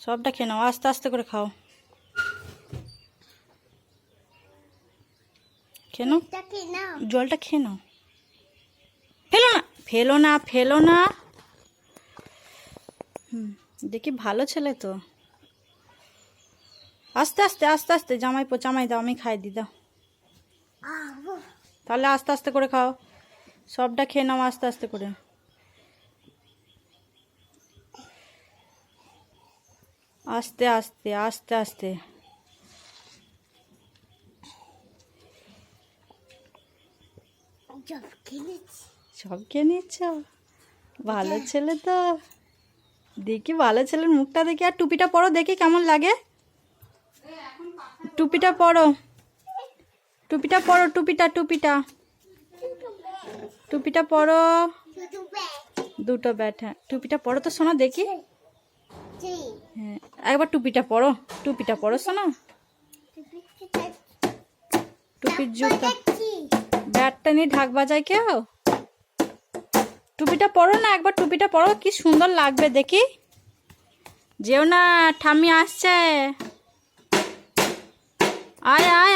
সবটা খেয়ে নাও আস্তে আস্তে করে খাও। খেয়ে নাও। জলটা খেয়ে নাও। ফেলো না ফেলো না ফেলো না। হুম দেখি ভালো ছেলে তো। আস্তে আস্তে আস্তে আস্তে জামাই পো জামাই দাও আমি খাই দি দাও তাহলে আস্তে আস্তে করে খাও। সবটা খেয়ে নাও আস্তে আস্তে করে। আস্তে আস্তে আস্তে আস্তে। সব খেয়ে নিচ্ছ? ভালো ছেলে তো। দেখি ভালো ছেলের মুখটা দেখি। আর টুপিটা পরো দেখি কেমন লাগে। টুপিটা পরো। টুপিটা পরো টুপিটা টুপিটা। টুপিটা পরো। দুটো ব্যাট হ্যাঁ। টুপিটা পরো তো শোনা দেখি। হ্যাঁ একবার টুপিটা পরো টুপিটা পরো, শোনো। টুপির জুতো। ব্যাটটা নিয়ে ঢাক বাজায় কেউ টুপিটা পরো না, একবার টুপিটা পরো, কি সুন্দর লাগবে দেখি। যেও না, ঠাম্মি আসছে। আয় আয়।